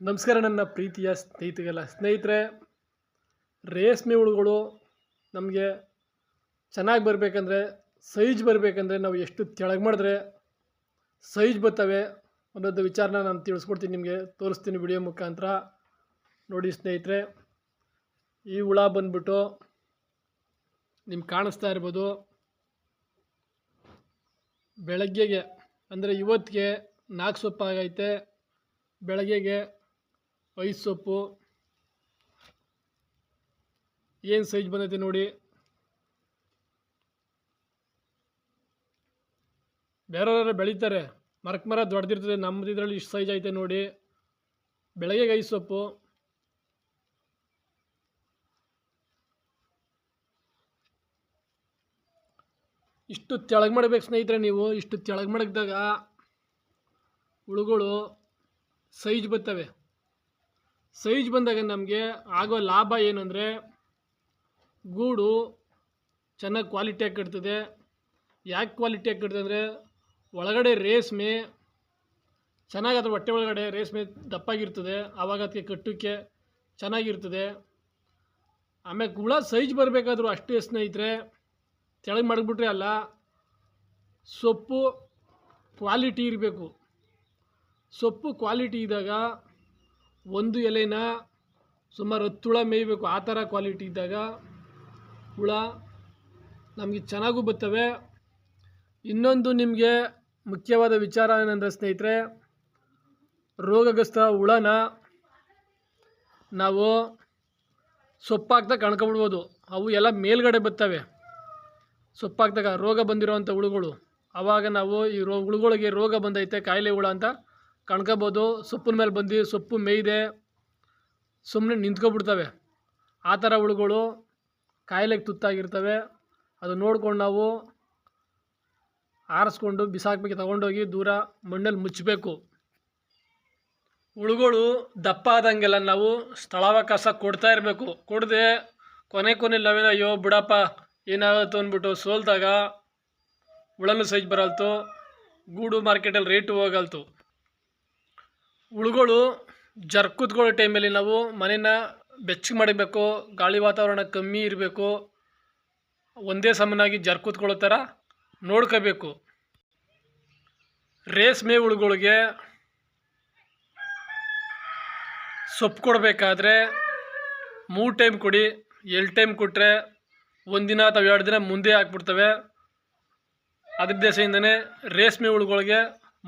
ನಮಸ್ಕಾರ ನನ್ನ ಪ್ರೀತಿಯ ಸ್ನೇಹಿತರೆಲ್ಲ ಸ್ನೇಹಿತರೆ, ರೇಷ್ಮೆ ಹುಳುಗಳು ನಮಗೆ ಚೆನ್ನಾಗಿ ಬರಬೇಕಂದ್ರೆ, ಸೈಜ್ ಬರಬೇಕಂದ್ರೆ ನಾವು ಎಷ್ಟು ತೆಳಗೆ ಮಾಡಿದ್ರೆ ಸೈಜ್ ಬರ್ತವೆ ಅನ್ನೋದು ವಿಚಾರನ ನಾನು ತಿಳಿಸ್ಕೊಡ್ತೀನಿ ನಿಮಗೆ. ತೋರಿಸ್ತೀನಿ ವಿಡಿಯೋ ಮುಖಾಂತರ. ನೋಡಿ ಸ್ನೇಹಿತರೆ, ಈ ಹುಳ ಬಂದ್ಬಿಟ್ಟು ನಿಮ್ಗೆ ಕಾಣಿಸ್ತಾ ಇರ್ಬೋದು. ಬೆಳಗ್ಗೆಗೆ, ಅಂದರೆ ಇವತ್ತಿಗೆ ನಾಲ್ಕು ಸೊಪ್ಪಾಗೈತೆ. ಬೆಳಗ್ಗೆಗೆ ಐದು ಸೊಪ್ಪು. ಏನು ಸೈಜ್ ಬಂದೈತೆ ನೋಡಿ. ಬೇರೆಯವರು ಬೆಳೀತಾರೆ. ಮರಕ್ ಮರ ದೊಡ್ಡದಿರ್ತದೆ ನಮ್ಮದು ಇದರಲ್ಲಿ ಇಷ್ಟು ಸೈಜ್ ಐತೆ ನೋಡಿ. ಬೆಳಗ್ಗೆ ಐದು ಸೊಪ್ಪು. ಇಷ್ಟು ತೆಳಗೆ ಮಾಡ್ಬೇಕು ಸ್ನೇಹಿತರೆ ನೀವು, ಇಷ್ಟು ತೆಳಗೆ ಮಡಗಿದಾಗ ಹುಳುಗಳು ಸೈಜ್ ಬರ್ತವೆ. ಸೈಜ್ ಬಂದಾಗ ನಮಗೆ ಆಗೋ ಲಾಭ ಏನಂದರೆ ಗೂಡು ಚೆನ್ನಾಗಿ ಕ್ವಾಲಿಟಿಯಾಗಿ ಕಟ್ತದೆ ಯಾಕೆ ಕ್ವಾಲಿಟಿಯಾಗಿ ಕಟ್ತದೆ ಅಂದರೆ ಒಳಗಡೆ ರೇಷ್ಮೆ ಚೆನ್ನಾಗಿ ಅದರ ಹೊಟ್ಟೆ ಒಳಗಡೆ ರೇಷ್ಮೆ ದಪ್ಪಾಗಿರ್ತದೆ ಆವಾಗ ಅದಕ್ಕೆ ಕಟ್ಟೋಕ್ಕೆ ಚೆನ್ನಾಗಿರ್ತದೆ. ಆಮೇಲೆ ಹುಳ ಸೈಜ್ ಬರಬೇಕಾದ್ರೂ ಅಷ್ಟೇ ಸ್ನೇಹಿತರೆ, ತೆಳಗೆ ಮಾಡಿಬಿಟ್ರೆ ಅಲ್ಲ, ಸೊಪ್ಪು ಕ್ವಾಲಿಟಿ ಇರಬೇಕು. ಸೊಪ್ಪು ಕ್ವಾಲಿಟಿ ಇದ್ದಾಗ ಒಂದು ಎಲೆನ ಸುಮಾರು ಹತ್ತು ಹುಳ ಮೇಯ್ಬೇಕು. ಆ ಥರ ಕ್ವಾಲಿಟಿ ಇದ್ದಾಗ ಹುಳ ನಮಗೆ ಚೆನ್ನಾಗೂ ಬರ್ತವೆ. ಇನ್ನೊಂದು ನಿಮಗೆ ಮುಖ್ಯವಾದ ವಿಚಾರ ಏನಂದರೆ ಸ್ನೇಹಿತರೆ, ರೋಗಗ್ರಸ್ತ ಹುಳನ ನಾವು ಸೊಪ್ಪಾಗ್ತಾ ಕಣ್ಕೊಬಿಡ್ಬೋದು. ಅವು ಎಲ್ಲ ಮೇಲ್ಗಡೆ ಬರ್ತವೆ. ಸೊಪ್ಪಾಗ್ದಾಗ ರೋಗ ಬಂದಿರೋವಂಥ ಹುಳುಗಳು. ಆವಾಗ ನಾವು ಈ ರೋ ಹುಳುಗಳಿಗೆ ರೋಗ ಬಂದೈತೆ, ಕಾಯಿಲೆ ಹುಳ ಅಂತ ಕಣ್ಕೋಬೋದು, ಸೊಪ್ಪಿನ ಮೇಲೆ ಬಂದು ಸೊಪ್ಪು ಮೇಯ್ದೆ ಸುಮ್ಮನೆ ನಿಂತ್ಕೊಬಿಡ್ತವೆ. ಆ ಥರ ಹುಳುಗಳು ಕಾಯಿಲೆಗೆ ತುತ್ತಾಗಿರ್ತವೆ. ಅದು ನೋಡ್ಕೊಂಡು ನಾವು ಆರಿಸ್ಕೊಂಡು ಬಿಸಾಕ್ಬೇಕು, ತಗೊಂಡೋಗಿ ದೂರ ಮಣ್ಣಲ್ಲಿ ಮುಚ್ಚಬೇಕು. ಹುಳುಗಳು ದಪ್ಪ ಆದಂಗೆಲ್ಲ ನಾವು ಸ್ಥಳಾವಕಾಶ ಕೊಡ್ತಾ ಇರಬೇಕು. ಕೊಡದೆ ಕೊನೆ ಕೊನೆ ನಾವೇನೋ ಅಯ್ಯೋ ಬಿಡಪ್ಪ, ಏನಾಗುತ್ತೋ ಅಂದ್ಬಿಟ್ಟು ಸೋಲ್ದಾಗ ಹುಳನು ಸೈಜ್ ಬರಲ್ತು, ಗೂಡು ಮಾರ್ಕೆಟಲ್ಲಿ ರೇಟು ಹೋಗಲ್ತು. ಹುಳುಗಳು ಜರ್ಕುತ್ಕೊಳ್ಳೋ ಟೈಮಲ್ಲಿ ನಾವು ಮನೇನ ಬೆಚ್ಚಗೆ ಮಾಡಬೇಕು ಗಾಳಿ ವಾತಾವರಣ ಕಮ್ಮಿ ಇರಬೇಕು, ಒಂದೇ ಸಮನಾಗಿ ಜರ್ಕುತ್ಕೊಳ್ಳೋ ಥರ ನೋಡ್ಕೋಬೇಕು. ರೇಷ್ಮೆ ಹುಳುಗಳಿಗೆ ಸೊಪ್ಪು ಕೊಡಬೇಕಾದ್ರೆ ಮೂರು ಟೈಮ್ ಕೊಡಿ ಎರಡು ಟೈಮ್ ಕೊಟ್ಟರೆ ಒಂದಿನ ಅಥವಾ ಎರಡು ದಿನ ಮುಂದೆ ಹಾಕ್ಬಿಡ್ತವೆ. ಅದ್ರ ದೇಶದಿಂದನೇ ರೇಷ್ಮೆ ಹುಳುಗಳಿಗೆ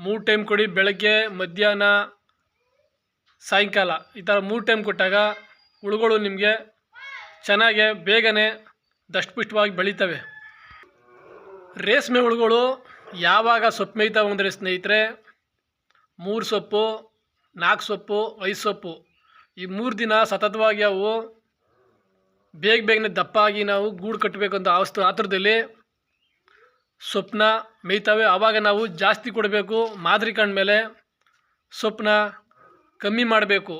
ಮೂರು ಟೈಮ್ ಕೊಡಿ, ಬೆಳಗ್ಗೆ, ಮಧ್ಯಾಹ್ನ ಸಾಯಂಕಾಲ, ಈ ಥರ ಮೂರು ಟೈಮ್ ಕೊಟ್ಟಾಗ ಹುಳುಗಳು ನಿಮಗೆ ಚೆನ್ನಾಗೆ ಬೇಗನೆ ದಷ್ಟಪುಷ್ಟವಾಗಿ ಬೆಳೀತವೆ. ರೇಷ್ಮೆ ಹುಳುಗಳು ಯಾವಾಗ ಸೊಪ್ಪು ಮೇಯ್ತಾವೆ ಅಂದರೆ ಸ್ನೇಹಿತರೆ, ಮೂರು ಸೊಪ್ಪು, ನಾಲ್ಕು ಸೊಪ್ಪು, ಐದು ಸೊಪ್ಪು, ಈ ಮೂರು ದಿನ ಸತತವಾಗಿ ಅವು ಬೇಗ ಬೇಗನೆ ದಪ್ಪ ಆಗಿ ನಾವು ಗೂಡು ಕಟ್ಟಬೇಕು ಅಂತ ಅವಸ್ತು ಆತುರದಲ್ಲಿ ಸೊಪ್ಪನ್ನ ಮೇಯ್ತಾವೆ. ಆವಾಗ ನಾವು ಜಾಸ್ತಿ ಕೊಡಬೇಕು ಮಾದರಿ ಮೇಲೆ ಸೊಪ್ಪನ್ನ ಕಮ್ಮಿ ಮಾಡಬೇಕು.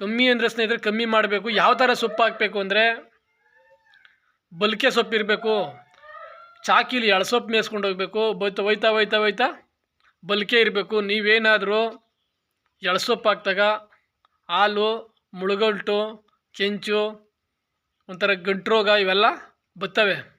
ಕಮ್ಮಿ ಅಂದರೆ ಸ್ನೇಹಿತರೆ ಕಮ್ಮಿ ಮಾಡಬೇಕು. ಯಾವ ಥರ ಸೊಪ್ಪು ಹಾಕಬೇಕು ಅಂದರೆ ಬಲ್ಕೆ ಸೊಪ್ಪು ಇರಬೇಕು. ಚಾಕಿಲಿ ಎಳಸೊಪ್ಪು ಮೇಯಿಸ್ಕೊಂಡು ಹೋಗಬೇಕು. ಬೈತಾ ಒಯ್ತಾ ಒಯ್ತಾ ಒಯ್ತಾ ಬಲ್ಕೆ ಇರಬೇಕು. ನೀವೇನಾದರೂ ಎಳಸೊಪ್ಪು ಹಾಕ್ದಾಗ ಹಾಲು, ಮುಳುಗಲ್ಟು, ಕೆಂಚು, ಒಂಥರ ಗಂಟು ರೋಗ ಇವೆಲ್ಲ ಬರ್ತವೆ